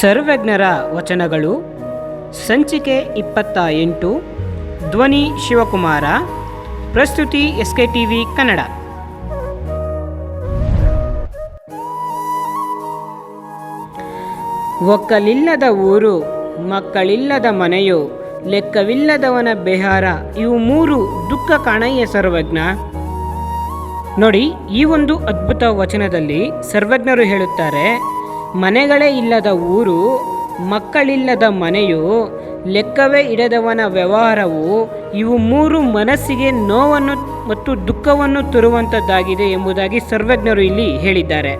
ಸರ್ವಜ್ಞರ ವಚನಗಳು, ಸಂಚಿಕೆ ಇಪ್ಪತ್ತ ಎಂಟು ಧ್ವನಿ ಶಿವಕುಮಾರ, ಪ್ರಸ್ತುತಿ S K T V Kannada. ಒಕ್ಕಲಿಲ್ಲದ ಊರು, ಮಕ್ಕಳಿಲ್ಲದ ಮನೆಯು, ಲೆಕ್ಕವಿಲ್ಲದವನ ಬೆಹಾರ, ಇವು ಮೂರು ದುಃಖ ಕಾಣಯ್ಯ ಸರ್ವಜ್ಞ. ನೋಡಿ, ಈ ಒಂದು ಅದ್ಭುತ ವಚನದಲ್ಲಿ ಸರ್ವಜ್ಞರು ಹೇಳುತ್ತಾರೆ ಮನೆಗಳೇ ಇಲ್ಲದ ಊರು, ಮಕ್ಕಳಿಲ್ಲದ ಮನೆಯು, ಲೆಕ್ಕವೇ ಇಡದವನ ವ್ಯವಹಾರವು, ಇವು ಮೂರು ಮನಸ್ಸಿಗೆ ನೋವನ್ನು ಮತ್ತು ದುಃಖವನ್ನು ತರುವಂಥದ್ದಾಗಿದೆ ಎಂಬುದಾಗಿ ಸರ್ವಜ್ಞರು ಇಲ್ಲಿ ಹೇಳಿದ್ದಾರೆ.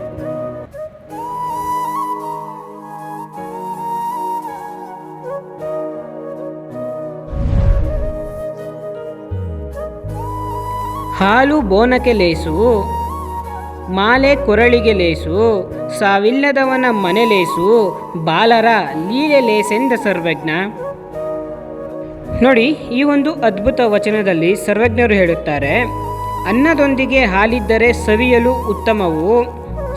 ಹಾಲು ಬೋನಕ್ಕೆ ಲೇಸು ಮಾಲೆ ಕೊರಳಿಗೆ ಲೇಸು, ಸಾವಿಲ್ಲದವನ ಮನೆ ಲೇಸು, ಬಾಲರ ಲೀಲೆ ಲೇಸೆಂದ ಸರ್ವಜ್ಞ. ನೋಡಿ, ಈ ಒಂದು ಅದ್ಭುತ ವಚನದಲ್ಲಿ ಸರ್ವಜ್ಞರು ಹೇಳುತ್ತಾರೆ, ಅನ್ನದೊಂದಿಗೆ ಹಾಲಿದ್ದರೆ ಸವಿಯಲು ಉತ್ತಮವು,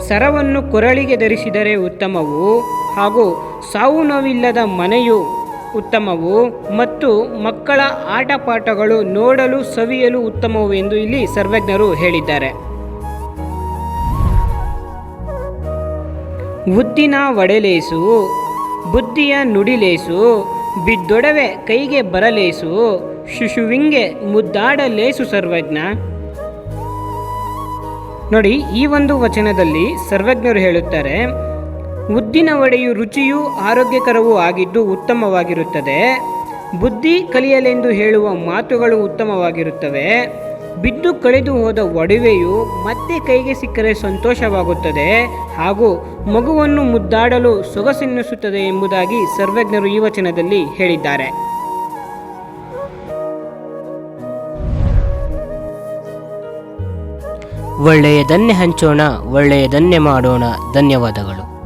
ಸರವನ್ನು ಕೊರಳಿಗೆ ಧರಿಸಿದರೆ ಉತ್ತಮವು, ಹಾಗೂ ಸಾವು ನೋವಿಲ್ಲದ ಮನೆಯು ಉತ್ತಮವು, ಮತ್ತು ಮಕ್ಕಳ ಆಟಪಾಠಗಳು ನೋಡಲು ಸವಿಯಲು ಉತ್ತಮವು ಎಂದು ಇಲ್ಲಿ ಸರ್ವಜ್ಞರು ಹೇಳಿದ್ದಾರೆ. ಉದ್ದಿನ ಒಡೆಲೇಸು, ಬುದ್ಧಿಯ ನುಡಿಲೇಸು, ಬಿದ್ದೊಡವೆ ಕೈಗೆ ಬರಲೇಸು, ಶಿಶುವಿಂಗೆ ಮುದ್ದಾಡಲೇಸು ಸರ್ವಜ್ಞ. ನೋಡಿ, ಈ ಒಂದು ವಚನದಲ್ಲಿ ಸರ್ವಜ್ಞರು ಹೇಳುತ್ತಾರೆ, ಉದ್ದಿನ ವಡೆಯು ರುಚಿಯೂ ಆರೋಗ್ಯಕರವೂ ಆಗಿದ್ದು ಉತ್ತಮವಾಗಿರುತ್ತದೆ. ಬುದ್ಧಿ ಕಲಿಯಲೆಂದು ಹೇಳುವ ಮಾತುಗಳು ಉತ್ತಮವಾಗಿರುತ್ತವೆ. ಬಿದ್ದು ಕಳೆದು ಹೋದ ಒಡವೆಯು ಮತ್ತೆ ಕೈಗೆ ಸಿಕ್ಕರೆ ಸಂತೋಷವಾಗುತ್ತದೆ ಹಾಗೂ ಮಗುವನ್ನು ಮುದ್ದಾಡಲು ಸೊಗಸೆನ್ನಿಸುತ್ತದೆ ಎಂಬುದಾಗಿ ಸರ್ವಜ್ಞರು ಈ ವಚನದಲ್ಲಿ ಹೇಳಿದ್ದಾರೆ. ಒಳ್ಳೆಯದನ್ನೇ ಹಂಚೋಣ ಒಳ್ಳೆಯದನ್ನೇ ಮಾಡೋಣ, ಧನ್ಯವಾದಗಳು.